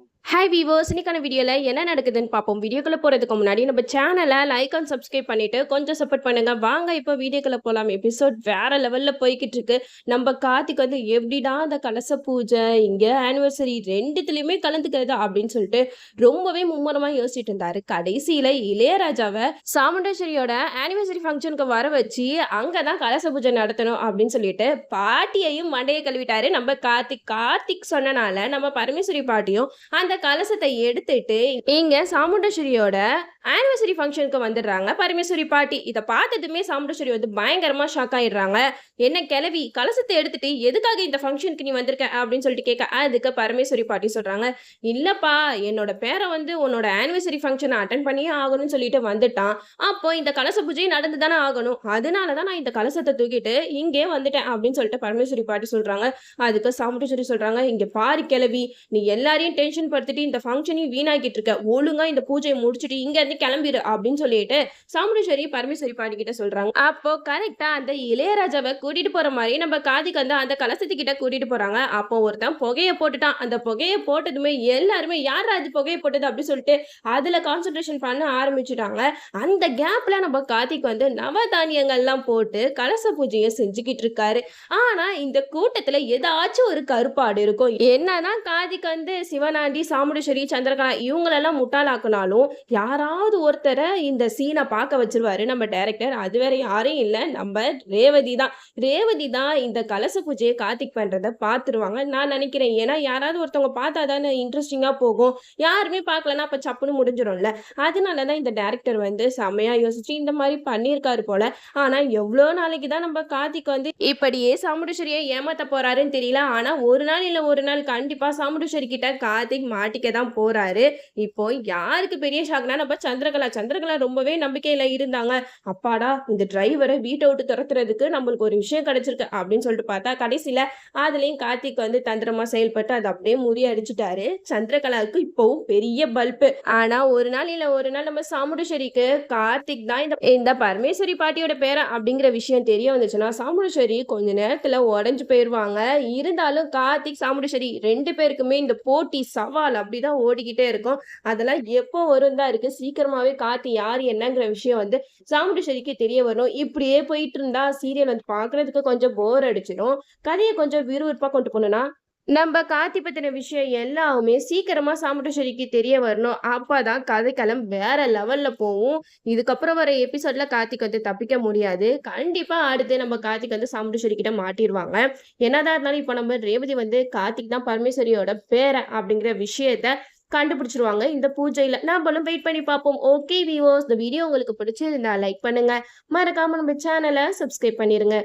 to hi viewers இன்னைக்கான வீடியோவில் என்ன நடக்குதுன்னு பார்ப்போம். வீடியோக்குள்ளே போகிறதுக்கு முன்னாடி நம்ம சேனலை லைக் அண்ட் சப்ஸ்கிரைப் பண்ணிட்டு கொஞ்சம் சப்போர்ட் பண்ணுங்கள் வாங்க இப்போ வீடியோக்குள்ளே போகலாம் எபிசோட் வேறு லெவலில் போய்கிட்டு இருக்கு. நம்ம கார்த்திக் வந்து எப்படிடா அந்த கலச பூஜை இங்கே ஆனிவர்சரி ரெண்டுத்துலேயுமே கலந்துக்கிறது அப்படின்னு சொல்லிட்டு ரொம்பவே மும்முரமாக யோசிச்சுட்டு இருந்தார். கடைசியில் இளையராஜாவை சாமுண்டேஸ்வரியோட ஆனிவர்சரி ஃபங்க்ஷனுக்கு வர வச்சு அங்கே தான் கலச பூஜை நடத்தணும் அப்படின்னு சொல்லிட்டு பாட்டியையும் மண்டையை கழுவிட்டாரு. நம்ம கார்த்திக். கார்த்திக் சொன்னனால நம்ம பரமேஸ்வரி பாட்டியும் அந்த கலசத்தை எடுத்துட்டு இங்க சாமுண்டேஸ்வரியோட ஆனிவர்சரி ஃபங்க்ஷனுக்கு வந்துடுறாங்க. பரமேஸ்வரி பாட்டி. இதை பார்த்ததுமே சாமுண்டேஸ்வரி வந்து பயங்கரமா ஷாக் ஆயிடுறாங்க. என்ன கிளவி கலசத்தை எடுத்துட்டு எதுக்காக இந்த ஃபங்க்ஷனுக்கு நீ வந்திருக்க? அப்படின்னு சொல்லிட்டு கேட்க அதுக்கு பரமேஸ்வரி பாட்டி சொல்றாங்க. இல்லப்பா என்னோட பேரை வந்து உன்னோட ஆனிவர்சரி ஃபங்க்ஷனை அட்டன் பண்ணியே ஆகணும்னு சொல்லிட்டு வந்துட்டான். அப்போ இந்த கலச பூஜை நடந்து தானே ஆகணும். அதனால தான் நான் இந்த கலசத்தை தூக்கிட்டு இங்கே வந்துட்டேன் அப்படின்னு சொல்லிட்டு பரமேஸ்வரி பாட்டி சொல்றாங்க. அதுக்கு சாமுண்டேஸ்வரி சொல்றாங்க. இங்க பாரு கிளவி நீ எல்லாரையும் டென்ஷன் படுத்திட்டு இந்த ஃபங்க்ஷனையும் வீணாக்கிட்டு இருக்க. ஒழுங்கா இந்த பூஜையை முடிச்சுட்டு இங்க இருந்து கிளம்பிடு அப்படின்னு சொல்லிட்டு சாமுண்டேஸ்வரி பரமேஸ்வரி பாட்டி கிட்ட சொல்றாங்க. அப்போ கரெக்டா அந்த இளையராஜாவை கூட்டிட்டு போற மாதிரி நம்ம காதிக்கு வந்து அந்த கலசத்து கிட்ட கூட்டிட்டு போறாங்க. அப்போ ஒருத்தன் புகையை போட்டுட்டான். அந்த புகையை போட்டதுமே எல்லாருமே யார் அது புகையை போட்டது அப்படின்னு சொல்லிட்டு அதுல கான்சென்ட்ரேஷன் பண்ண ஆரம்பிச்சுட்டாங்க. அந்த கேப்ல நம்ம காதிக்கு வந்து நவதானியங்கள்லாம் போட்டு கலச பூஜையை செஞ்சுக்கிட்டு இருக்காரு. ஆனா இந்த கூட்டத்துல ஏதாச்சும் ஒரு கருப்பாடு இருக்கும். என்னன்னா காதிக்கு வந்து சிவனாண்டி சாமுண்டேஸ்வரி சந்திரகலா இவங்களெல்லாம் முட்டாளாக்குனாலும் யாராவது ஒருத்தரை இந்த சீனை பார்க்க வச்சிருவாரு நம்ம டைரக்டர் அது வேற யாரும் இல்லை. நம்ம ரேவதி தான். ரேவதி தான் இந்த கலச பூஜையை கார்த்திக் பண்ணுறதை பார்த்துருவாங்க. நான் நினைக்கிறேன். ஏன்னா யாராவது ஒருத்தவங்க பார்த்தா தானே இன்ட்ரெஸ்டிங்காக போகும். யாருமே பார்க்கலன்னா அப்போ சப்புன்னு முடிஞ்சிடும்ல. அதனால தான் இந்த டேரக்டர் வந்து செம்மையாக யோசிச்சு இந்த மாதிரி பண்ணியிருக்காரு போல. ஆனால் எவ்வளோ நாளைக்கு தான் நம்ம கார்த்திக் வந்து இப்படியே சாமுண்டேஸ்வரியை ஏமாத்த போறாருன்னு தெரியல. ஆனால் ஒரு நாள் இல்லை ஒரு நாள் கண்டிப்பாக சாமுண்டேஸ்வரி கிட்ட கார்த்திக் மாட்டிக்க தான் போறாரு. இப்போ யாருக்கு பெரிய ஷாக்னா நம்ம சந்திரகலா. சந்திரகலா ரொம்பவே நம்பிக்கையில இருந்தாங்க. அப்பாடா இந்த டிரைவரை வீட்டை விட்டு துரத்துறதுக்கு நம்மளுக்கு ஒரு விஷயம் கிடைச்சிருக்கு அப்படின்னு சொல்லிட்டு பார்த்தா கடைசியில அதுலயும் கார்த்திக் வந்து தந்திரமா செயல்பட்டு அதை அப்படியே முறியடிச்சிட்டாரு சந்திரகலாவுக்கு இப்போவும் பெரிய பல்பு ஆனா ஒரு நாள் இல்ல ஒரு நாள் நம்ம சாமுண்டேஸ்வரிக்கு கார்த்திக் தான் இந்த இந்த பரமேஸ்வரி பாட்டியோட பேரன் அப்படிங்கிற விஷயம் தெரிய வந்துச்சுன்னா சாமுண்டேஸ்வரி கொஞ்ச நேரத்துல உடஞ்சு போயிருவாங்க. இருந்தாலும் கார்த்திக் சாமுண்டேஸ்வரி ரெண்டு பேருக்குமே இந்த போட்டி சவால் அப்படிதான் ஓடிக்கிட்டே இருக்கும். அதெல்லாம் எப்போ வரும் தான் இருக்கு. சீக்கிரமாவே காத்து யார் என்னங்கிற விஷயம் வந்து சாமுண்டேஸ்வரிக்கு தெரிய வரும். இப்படியே போயிட்டு இருந்தா சீரியல் வந்து பாக்குறதுக்கு கொஞ்சம் போர் அடிச்சிடும் கதையை கொஞ்சம் விறுவிறுப்பா கொண்டு போகணும்னா நம்ம கார்த்தி பத்தின விஷயம் எல்லாமே சீக்கிரமா சாமுண்டேஸ்வரிக்கு தெரிய வரணும். அப்பதான் கதைக்களம் வேற லெவல்ல போகும் இதுக்கப்புறம் வர எபிசோட்ல கார்த்திக் வந்து தப்பிக்க முடியாது. கண்டிப்பா அடுத்து நம்ம கார்த்திக் வந்து சாமுண்டேஸ்வரி கிட்ட மாட்டிடுவாங்க என்னதான் இருந்தாலும் இப்போ நம்ம ரேவதி வந்து கார்த்திக் தான் பரமேஸ்வரியோட பேரை அப்படிங்கிற விஷயத்த கண்டுபிடிச்சிருவாங்க. இந்த பூஜையில நம்மளும் வெயிட் பண்ணி பார்ப்போம். ஓகே வியூவர்ஸ் இந்த வீடியோ உங்களுக்கு பிடிச்சிருந்தா லைக் பண்ணுங்க. மறக்காம நம்ம சேனலை சப்ஸ்கிரைப் பண்ணிருங்க.